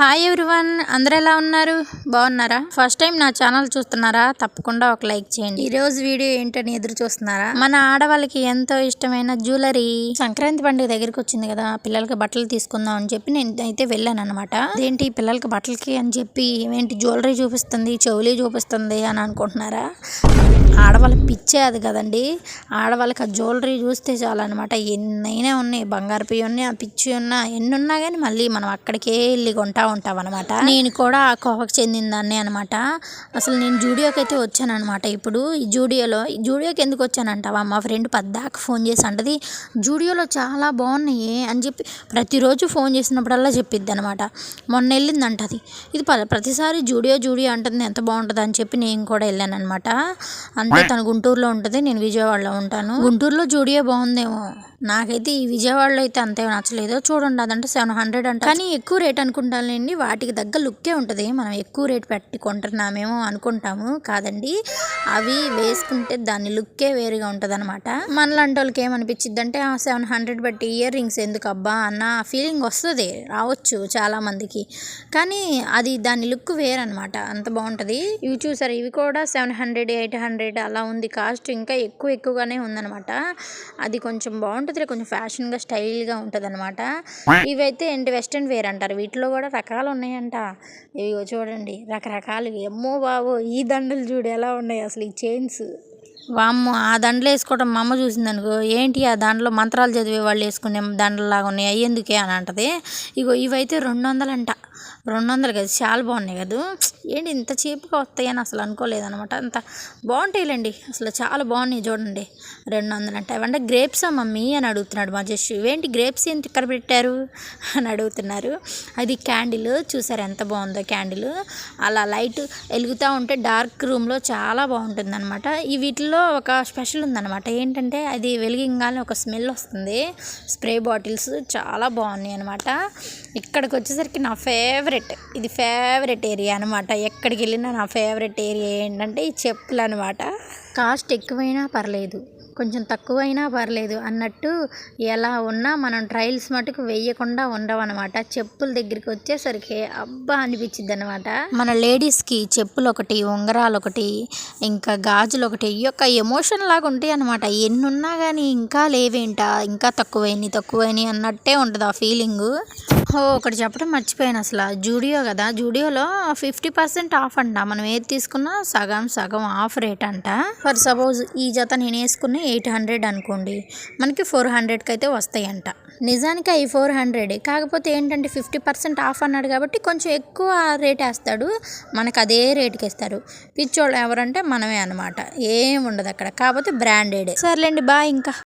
Hi everyone అందరు ఎలా ఉన్నారు? బాగున్నారా? ఫస్ట్ టైం నా ఛానల్ చూస్తున్నారా? తప్పకుండా ఒక లైక్ చేయండి. ఈ రోజు వీడియో ఏంటని ఎదురు చూస్తున్నారా? మన ఆడవాళ్ళకి ఎంతో ఇష్టమైన జ్యువెలరీ సంక్రాంతి పండుగ దగ్గరికి వచ్చింది కదా పిల్లలకి బట్టలు తీసుకుందాం అని చెప్పి నేను అయితే వెళ్ళాను అనమాట ఏంటి పిల్లలకి బట్టలకి అని చెప్పి ఏంటి జ్యువెలరీ చూపిస్తుంది చెవులీ చూపిస్తుంది అని అనుకుంటున్నారా? ఆడవాళ్ళ పిచ్చే అది కదండి. ఆడవాళ్ళకి ఆ జ్యువెలరీ చూస్తే చాలన్నమాట. ఎన్నైనా ఉన్నాయి బంగారు పియ్యి ఉన్నాయి ఆ పిచ్చి ఉన్నా ఎన్ని ఉన్నా కానీ మళ్ళీ మనం అక్కడికే వెళ్ళి కొంటా ఉంటావు అనమాట నేను కూడా ఆ కోవకు చెందిన దాన్ని అనమాట అసలు నేను జూడియోకి అయితే వచ్చాను అనమాట ఇప్పుడు. ఈ జూడియోలో ఈ జూడియోకి ఎందుకు వచ్చానంటావా? మా ఫ్రెండ్ పద్దాక ఫోన్ చేసి అంటది జూడియోలో చాలా బాగున్నాయి అని చెప్పి ప్రతిరోజు ఫోన్ చేసినప్పుడల్లా చెప్పిద్ది అనమాట మొన్న వెళ్ళిందంట అది ఇది ప్రతిసారి జూడియో జూడియో అంటుంది ఎంత బాగుంటుంది అని చెప్పి నేను కూడా వెళ్ళాను అనమాట అంటే తను గుంటూరులో ఉంటుంది నేను విజయవాడలో ఉంటాను. గుంటూరులో జూడియో బాగుందేమో? నాకైతే ఈ విజయవాడలో అయితే అంతే నచ్చలేదు చూడండి అదంటే సెవెన్ హండ్రెడ్ అంటే. కానీ ఎక్కువ రేట్ అనుకుంటాను అనుకుంటానులేండి వాటికి తగ్గ లుక్కే ఉంటుంది. మనం ఎక్కువ రేట్ పెట్టి కొంటున్నామేమో అనుకుంటాము కాదండి. అవి వేసుకుంటే దాని లుక్కే వేరుగా ఉంటుంది అనమాట మనలాంటి వాళ్ళకి ఏమనిపించింది అంటే ఆ సెవెన్ హండ్రెడ్ బట్టి ఇయర్ రింగ్స్ ఎందుకు అబ్బా అన్న ఫీలింగ్ వస్తుంది. రావచ్చు చాలా మందికి కానీ అది దాని లుక్ వేరనమాట అంత బాగుంటుంది. ఇవి చూసారు? ఇవి కూడా సెవెన్ హండ్రెడ్ ఎయిట్ హండ్రెడ్ అలా ఉంది. కాస్ట్ ఇంకా ఎక్కువ ఎక్కువగానే ఉందన్నమాట. అది కొంచెం బాగుంటుంది కొంచెం ఫ్యాషన్గా స్టైల్గా ఉంటుంది అనమాట ఇవైతే ఏంటి? వెస్ట్రన్ వేర్ అంటారు. వీటిలో కూడా రకాలు ఉన్నాయంట ఇవిగో చూడండి రకరకాలు. ఏమో బాబు ఈ దండలు చూడు ఎలా ఉన్నాయి అసలు ఈ చైన్స్. వామ్మ ఆ దండలు వేసుకోవడం మా అమ్మ చూసింది అనుకో ఏంటి ఆ దాంట్లో మంత్రాలు చదివే వాళ్ళు వేసుకునే దండలాగా ఉన్నాయి అవి ఎందుకే? అని అంటది. ఇగో ఇవైతే రెండు వందలంట రెండు వందలు కదా చాలా బాగున్నాయి కదా. ఏంటి ఇంత చీప్గా వస్తాయని అసలు అనుకోలేదనమాట. అంత బాగుంటాయిలేండి. అసలు చాలా బాగున్నాయి చూడండి. రెండు వందలు అంటే అవంటే గ్రేప్సా మమ్మీ అని అడుగుతున్నాడు మా జస్ట్ ఇవేంటి గ్రేప్స్ ఏంటి ఇక్కడ పెట్టారు? అని అడుగుతున్నారు. అది క్యాండిల్. చూసారు ఎంత బాగుందో క్యాండిల్. అలా లైట్ వెలుగుతూ ఉంటే డార్క్ రూమ్లో చాలా బాగుంటుంది అనమాట ఈ వీటిలో ఒక స్పెషల్ ఉందన్నమాట. ఏంటంటే అది వెలిగింగానే ఒక స్మెల్ వస్తుంది. స్ప్రే బాటిల్స్ చాలా బాగున్నాయి అనమాట ఇక్కడికి వచ్చేసరికి నా ఫేవరెట్. ఇది ఫేవరెట్ ఏరియా అనమాట ఎక్కడికి వెళ్ళినా నా ఫేవరెట్ ఏరియా ఏంటంటే ఈ చెప్పులు అనమాట కాస్ట్ ఎక్కువైనా పర్లేదు. కొంచెం తక్కువైనా పర్లేదు. అన్నట్టు ఎలా ఉన్నా మనం ట్రయల్స్ మటుకు వేయకుండా ఉండవన్నమాట. చెప్పుల దగ్గరికి వచ్చేసరికి అబ్బా అనిపించింది అనమాట మన లేడీస్కి చెప్పులు ఒకటి ఉంగరాలు ఒకటి ఇంకా గాజులు ఒకటి ఈ యొక్క ఎమోషన్ లాగా ఉంటాయి అనమాట ఎన్ని ఉన్నా కానీ ఇంకా లేవేంటా? ఇంకా తక్కువైనాయి తక్కువైనాయి అన్నట్టే ఉంటుంది ఆ ఫీలింగు. ఓ ఒకటి చెప్పడం మర్చిపోయాను అసలు. జూడియో కదా జూడియోలో ఫిఫ్టీ పర్సెంట్ ఆఫ్ అంట. మనం ఏది తీసుకున్నా సగం సగం ఆఫ్ రేట్ అంట. ఫర్ సపోజ్ ఈ జత నేను వేసుకున్న ఎయిట్ హండ్రెడ్ అనుకోండి మనకి ఫోర్ హండ్రెడ్కి అయితే వస్తాయంట. నిజానికి అవి ఫోర్ హండ్రెడ్. కాకపోతే ఏంటంటే ఫిఫ్టీ పర్సెంట్ ఆఫ్ అన్నాడు కాబట్టి కొంచెం ఎక్కువ రేట్ వేస్తాడు మనకు అదే రేట్కి ఇస్తారు. పిచ్చోళ్ళు ఎవరంటే మనమే అనమాట ఏం ఉండదు అక్కడ. కాకపోతే బ్రాండెడ్. సర్లేండి బా ఇంకా.